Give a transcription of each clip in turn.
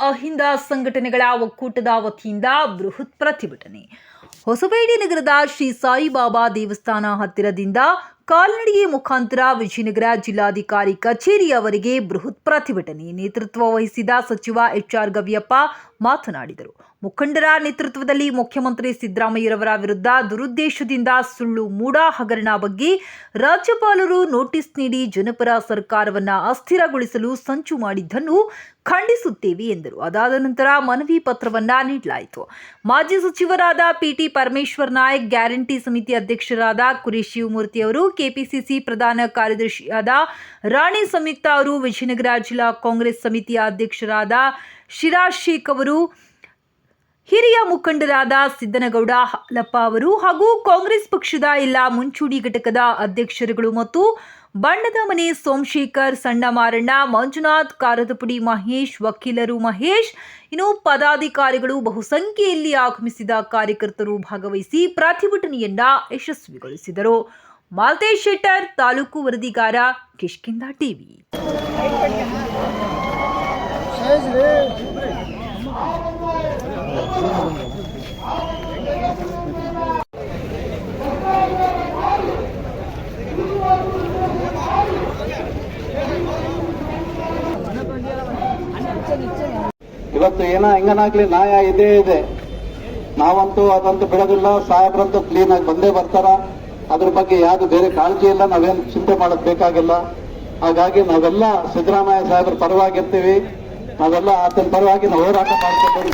ಅಹಿಂದ ಸಂಘಟನೆಗಳ ಒಕ್ಕೂಟದ ವತಿಯಿಂದ ಬೃಹತ್ ಪ್ರತಿಭಟನೆ. ಹೊಸಪೇಟೆ ನಗರದ ಶ್ರೀ ಸಾಯಿಬಾಬಾ ದೇವಸ್ಥಾನ ಹತ್ತಿರದಿಂದ ಕಾಲ್ನಡಿಗೆ ಮುಖಾಂತರ ವಿಜಯನಗರ ಜಿಲ್ಲಾಧಿಕಾರಿ ಕಚೇರಿಯವರೆಗೆ ಬೃಹತ್ ಪ್ರತಿಭಟನೆ ನೇತೃತ್ವ ವಹಿಸಿದ ಸಚಿವ ಎಚ್ಆರ್ ಗವಿಯಪ್ಪ ಮಾತನಾಡಿದರು. ಮುಖಂಡರ ನೇತೃತ್ವದಲ್ಲಿ ಮುಖ್ಯಮಂತ್ರಿ ಸಿದ್ದರಾಮಯ್ಯರವರ ವಿರುದ್ಧ ದುರುದ್ದೇಶದಿಂದ ಸುಳ್ಳು ಮೂಡಾ ಹಗರಣ ಬಗ್ಗೆ ರಾಜ್ಯಪಾಲರು ನೋಟಿಸ್ ನೀಡಿ ಜನಪರ ಸರ್ಕಾರವನ್ನು ಅಸ್ಥಿರಗೊಳಿಸಲು ಸಂಚು ಮಾಡಿದ್ದನ್ನು ಖಂಡಿಸುತ್ತೇವೆ ಎಂದರು. ಅದಾದ ನಂತರ ಮನವಿ ಪತ್ರವನ್ನ ನೀಡಲಾಯಿತು. ಮಾಜಿ ಸಚಿವರಾದ ಪಿಟಿ ಪರಮೇಶ್ವರ್ ನಾಯಕ್, ಗ್ಯಾರಂಟಿ ಸಮಿತಿ ಅಧ್ಯಕ್ಷರಾದ ಕುರಿ ಶಿವಮೂರ್ತಿ ಅವರು, ಕೆಪಿಸಿಸಿ ಪ್ರಧಾನ ಕಾರ್ಯದರ್ಶಿಯಾದ ರಾಣಿ ಸಂಯುಕ್ತ ಅವರು, ವಿಜಯನಗರ ಜಿಲ್ಲಾ ಕಾಂಗ್ರೆಸ್ ಸಮಿತಿಯ ಅಧ್ಯಕ್ಷರಾದ ಶಿರಾಜ್ ಶೇಖ್ ಅವರು ಹಿರಿಯ ಮುಖಂಡರಾದ ಸಿದ್ದನಗೌಡ ಹಾಲಪ್ಪ ಅವರು ಹಾಗೂ ಕಾಂಗ್ರೆಸ್ ಪಕ್ಷದ ಎಲ್ಲ ಮುಂಚೂಣಿ ಘಟಕದ ಅಧ್ಯಕ್ಷರುಗಳು ಮತ್ತು ಬಣ್ಣದ ಮನೆ ಸೋಮಶೇಖರ್ ಸಣ್ಣ ಮಾರಣ್ಣ ಮಂಜುನಾಥ್, ಕಾರದಪುಡಿ ಮಹೇಶ್, ವಕೀಲರು ಮಹೇಶ್, ಇನ್ನು ಪದಾಧಿಕಾರಿಗಳು ಬಹುಸಂಖ್ಯೆಯಲ್ಲಿ ಆಗಮಿಸಿದ ಕಾರ್ಯಕರ್ತರು ಭಾಗವಹಿಸಿ ಪ್ರತಿಭಟನೆಯನ್ನ ಯಶಸ್ವಿಗೊಳಿಸಿದರು. ಮಾಲ್ತೇಶ್ ಶೆಟ್ಟರ್, ತಾಲೂಕು ವರದಿಗಾರ ಕಿಷ್ಕಿಂದ ಟಿವಿ. ಇವತ್ತು ಏನ ಹೆಂಗನಾಗ್ಲಿ ನ್ಯಾಯ ಇದೇ ಇದೆ. ನಾವಂತೂ ಅದಂತೂ ಬಿಡೋದಿಲ್ಲ. ಸಾಹೇಬ್ರಂತೂ ಕ್ಲೀನ್ ಆಗಿ ಬಂದೇ ಬರ್ತಾರ. ಅದ್ರ ಬಗ್ಗೆ ಯಾವ್ದು ಬೇರೆ ಕಾಳಜಿ ಇಲ್ಲ. ನಾವೇನು ಚಿಂತೆ ಮಾಡೋದ್ ಬೇಕಾಗಿಲ್ಲ. ಹಾಗಾಗಿ ನಾವೆಲ್ಲ ಸಿದ್ದರಾಮಯ್ಯ ಸಾಹೇಬ್ರ ಪರವಾಗಿರ್ತೀವಿ. ನಾವೆಲ್ಲ ಆತನ ಪರವಾಗಿ ನಾವು ಹೋರಾಟ ಮಾಡ್ಕೊಂಡು.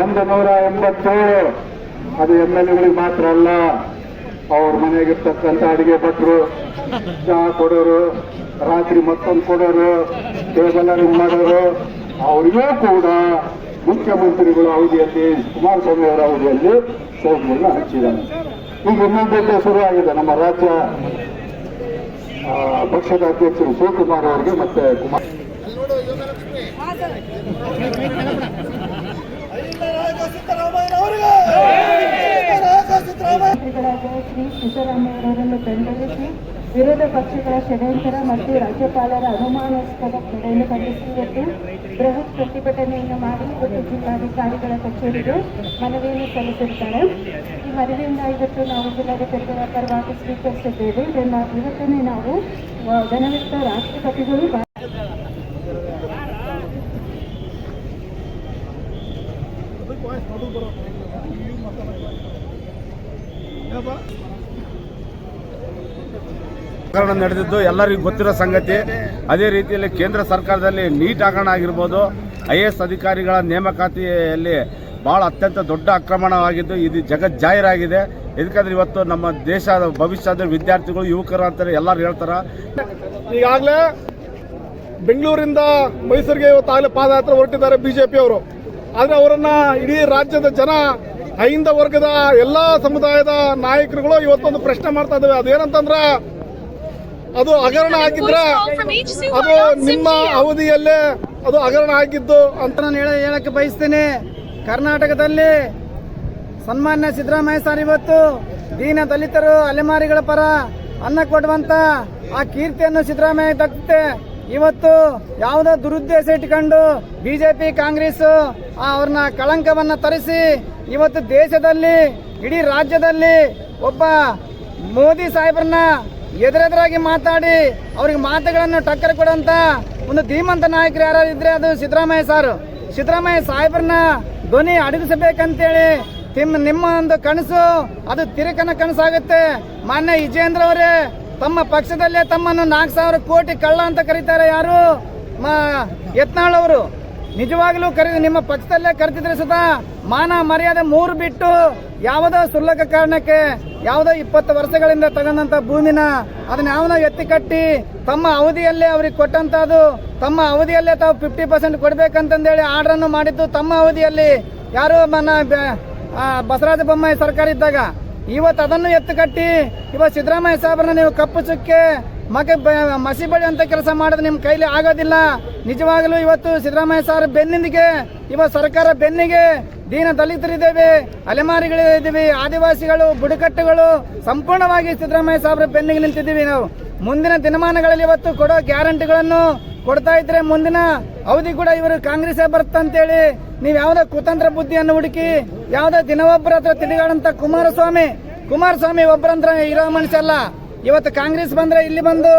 ಒಂದು ನೂರ ಎಂಬತ್ತೇಳು, ಅದು ಎಂ ಎಲ್ ಎಗಳಿಗೆ ಮಾತ್ರ ಅಲ್ಲ, ಅವ್ರ ಮನೆಯಾಗಿರ್ತಕ್ಕಂಥ ಅಡಿಗೆ ಭಟ್ರು, ಚಹಾ ಕೊಡೋರು, ರಾತ್ರಿ ಮತ್ತೊಂದು ಕೊಡೋರು, ಟೇಬಲ್ ಅರೇಂಜ್ ಮಾಡೋರು, ಅವರಿಗೂ ಕೂಡ ಮುಖ್ಯಮಂತ್ರಿಗಳ ಅವಧಿಯಲ್ಲಿ, ಕುಮಾರಸ್ವಾಮಿ ಅವರ ಅವಧಿಯಲ್ಲಿ ಸೋಮನ್ನ ಹಚ್ಚಿದ್ದಾನೆ ಈಗ ಇನ್ನೊಂದೆಲ್ಲ ಶುರುವಾಗಿದೆ ನಮ್ಮ ರಾಜ್ಯ ಪಕ್ಷದ ಅಧ್ಯಕ್ಷರು ಶಿವಕುಮಾರ್ ಅವರಿಗೆ ಮತ್ತೆ ಕುಮಾರ್ ಶ್ರೀ ಸಿದ್ದರಾಮಯ್ಯರವರನ್ನು ಬೆಂಬಲಿಸಿ ವಿರೋಧ ಪಕ್ಷಗಳ ಷಡ್ಯಂತರ ಮತ್ತು ರಾಜ್ಯಪಾಲರ ಅನುಮಾನಾಸ್ಪದ ನಡೆಯನ್ನು ಖಂಡಿಸಿ ಬೃಹತ್ ಪ್ರತಿಭಟನೆಯನ್ನು ಮಾಡಿ ಇವತ್ತು ಜಿಲ್ಲಾಧಿಕಾರಿಗಳ ಕಚೇರಿಗೆ ಮನವಿಯನ್ನು ಸಲ್ಲಿಸಿರ್ತಾರೆ ಈ ಮನವಿಯಿಂದ ಇವತ್ತು ನಾವು ಜಿಲ್ಲಾಧಿಕಾರಿಗಳ ಪರವಾಗಿ ಸ್ವೀಕರಿಸಿದ್ದೇವೆ. ಇದನ್ನು ಇವತ್ತನೇ ನಾವು ಆ, ರಾಷ್ಟ್ರಪತಿಗಳು ಪ್ರಕರಣ ನಡೆದಿದ್ದು ಎಲ್ಲರಿಗೂ ಗೊತ್ತಿರೋ ಸಂಗತಿ. ಅದೇ ರೀತಿಯಲ್ಲಿ ಕೇಂದ್ರ ಸರ್ಕಾರದಲ್ಲಿ ನೀಟ್ ಹಗರಣ ಆಗಿರ್ಬೋದು ಐ ಎಸ್ ಅಧಿಕಾರಿಗಳ ನೇಮಕಾತಿಯಲ್ಲಿ ಭಾಳ ಅತ್ಯಂತ ದೊಡ್ಡ ಆಕ್ರಮಣವಾಗಿದ್ದು ಇದು ಜಗತ್ ಜಾಹೀರಾಗಿದೆ. ಇದಕ್ಕಂದ್ರೆ ಇವತ್ತು ನಮ್ಮ ದೇಶದ ಭವಿಷ್ಯದ ವಿದ್ಯಾರ್ಥಿಗಳು ಯುವಕರು ಅಂತಾರೆ ಎಲ್ಲರೂ ಹೇಳ್ತಾರೆ. ಈಗಾಗಲೇ ಬೆಂಗಳೂರಿಂದ ಮೈಸೂರಿಗೆ ಇವತ್ತು ಇವತ್ತಾಗಲೇ ಪಾದಯಾತ್ರೆ ಹೊರಟಿದ್ದಾರೆ ಬಿಜೆಪಿ ಅವರು ಆದ್ರೆ ಅವರನ್ನ ಇಡೀ ರಾಜ್ಯದ ಜನ, ಹೈಂದ ವರ್ಗದ ಎಲ್ಲಾ ಸಮುದಾಯದ ನಾಯಕರುಗಳು ಇವತ್ತೊಂದು ಪ್ರಶ್ನೆ ಮಾಡ್ತಾ ಇದಾವೆ. ಅದೇನಂತಂದ್ರೆ, ಅದು ಹಗರಣ ಆಗಿದ್ರೆ ಅದು ನಿಮ್ಮ ಅವಧಿಯಲ್ಲೇ ಅದು ಹಗರಣ ಆಗಿದ್ದು ಅಂತ ನಾನು ಹೇಳ, ಹೇಳಕ್ಕೆ ಬಯಸ್ತೇನೆ. ಕರ್ನಾಟಕದಲ್ಲಿ ಸನ್ಮಾನ್ಯ ಸಿದ್ದರಾಮಯ್ಯ ಸರ್ ಇವತ್ತು ದೀನ ದಲಿತರು ಅಲೆಮಾರಿಗಳ ಪರ ಅನ್ನ ಕೊಡುವಂತ ಆ ಕೀರ್ತಿಯನ್ನು ಸಿದ್ದರಾಮಯ್ಯ ದಕ್ಕುತ್ತೆ ಇವತ್ತು ಯಾವುದೋ ದುರುದ್ದೇಶ ಇಟ್ಕೊಂಡು ಬಿಜೆಪಿ, ಕಾಂಗ್ರೆಸ್ ಅವ್ರನ್ನ ಕಳಂಕವನ್ನ ತರಿಸಿ ಇವತ್ತು ದೇಶದಲ್ಲಿ, ಇಡೀ ರಾಜ್ಯದಲ್ಲಿ ಒಬ್ಬ ಮೋದಿ ಸಾಹೇಬ್ರನ್ನ ಎದುರೆದುರಾಗಿ ಮಾತಾಡಿ ಅವ್ರಿಗೆ ಮಾತುಗಳನ್ನು ಟಕ್ಕರ್ ಕೊಡಂತ ಒಂದು ಧೀಮಂತ ನಾಯಕರು ಯಾರು ಇದ್ರೆ ಅದು ಸಿದ್ದರಾಮಯ್ಯ ಸಾರು. ಸಿದ್ದರಾಮಯ್ಯ ಸಾಹೇಬ್ರನ್ನ ಧ್ವನಿ ಅಡಗಿಸಬೇಕಂತೇಳಿ ತಿಮ್ಮ ನಿಮ್ಮ ಒಂದು ಕನಸು, ಅದು ತಿರುಕನ ಕನಸಾಗುತ್ತೆ. ಮಾನ್ಯ ವಿಜೇಂದ್ರ ಅವರೇ ತಮ್ಮ ಪಕ್ಷದಲ್ಲೇ ತಮ್ಮನ್ನು ನಾಲ್ಕು ಸಾವಿರ ಕೋಟಿ ಕಳ್ಳ ಅಂತ ಕರೀತಾರೆ ಯಾರು? ಯತ್ನಾಳ್ ಅವರು. ನಿಜವಾಗ್ಲೂ ಕರಿ ನಿಮ್ಮ ಪಕ್ಷದಲ್ಲೇ ಕರೆತಿದ್ರೆ ಸುತ ಮಾನ ಮರ್ಯಾದೆ ಮೂರು ಬಿಟ್ಟು ಯಾವುದೋ ಸುಲ್ಲಕ ಕಾರಣಕ್ಕೆ ಯಾವುದೋ ಇಪ್ಪತ್ತು ವರ್ಷಗಳಿಂದ ತಗೊಂಡಂತ ಭೂಮಿನ ಅದನ್ನ ಯಾವನೋ ಎತ್ತಿ ಕಟ್ಟಿ ತಮ್ಮ ಅವಧಿಯಲ್ಲೇ ಅವ್ರಿಗೆ ಕೊಟ್ಟಂತದ್ದು ತಮ್ಮ ಅವಧಿಯಲ್ಲೇ ತಾವು ಫಿಫ್ಟಿ ಪರ್ಸೆಂಟ್ ಕೊಡ್ಬೇಕಂತಂದೇಳಿ ಆರ್ಡರ್ ಮಾಡಿದ್ದು ತಮ್ಮ ಅವಧಿಯಲ್ಲಿ. ಯಾರು ಮನ ಬ- ಆ, ಬಸವರಾಜ ಬೊಮ್ಮಾಯಿ ಸರ್ಕಾರ ಇದ್ದಾಗ? ಇವತ್ತು ಅದನ್ನು ಎತ್ತು ಕಟ್ಟಿ, ಇವತ್ತು ಸಿದ್ದರಾಮಯ್ಯ ಸಾಹೇಬ್ರನ್ನ ನೀವು ಕಪ್ಪು ಚುಕ್ಕೆ ಮಗ ಮಸಿ ಬಳಿ ಅಂತ ಕೆಲಸ ಮಾಡೋದು ನಿಮ್ಮ ಕೈಲಿ ಆಗೋದಿಲ್ಲ. ನಿಜವಾಗಲೂ ಇವತ್ತು ಸಿದ್ದರಾಮಯ್ಯ ಸಾಹೇಬ್ ಬೆನ್ನಿಂದಿಗೆ, ಇವತ್ತು ಸರ್ಕಾರ ಬೆನ್ನಿಗೆ ದೀನ ದಲಿತರಿದ್ದೇವೆ, ಅಲೆಮಾರಿಗಳಿದ್ದೀವಿ, ಆದಿವಾಸಿಗಳು, ಬುಡಕಟ್ಟುಗಳು, ಸಂಪೂರ್ಣವಾಗಿ ಸಿದ್ದರಾಮಯ್ಯ ಸಾಹೇಬ್ರ ಬೆನ್ನಿಗೆ ನಿಂತಿದ್ದೀವಿ ನಾವು. ಮುಂದಿನ ದಿನಮಾನಗಳಲ್ಲಿ ಇವತ್ತು ಕೊಡೋ ಗ್ಯಾರಂಟಿಗಳನ್ನು ಕೊಡ್ತಾ ಇದ್ರೆ ಮುಂದಿನ ಅವಧಿ ಕೂಡ ಇವರು ಕಾಂಗ್ರೆಸ್ಸೇ ಬರ್ತಂತೇಳಿ ನೀವು ಯಾವುದೋ ಕುತಂತ್ರ ಬುದ್ಧಿಯನ್ನು ಹುಡುಕಿ, ಯಾವುದೋ ದಿನವೊಬ್ಬರ ಹತ್ರ ತಿರುಗಾಡಂತ ಕುಮಾರಸ್ವಾಮಿ ಕುಮಾರಸ್ವಾಮಿ ಒಬ್ಬರಂತ್ರ ಇರೋ ಮನುಷ್ಯ ಇವತ್ತು ಕಾಂಗ್ರೆಸ್ ಬಂದ್ರೆ ಇಲ್ಲಿ ಬಂದು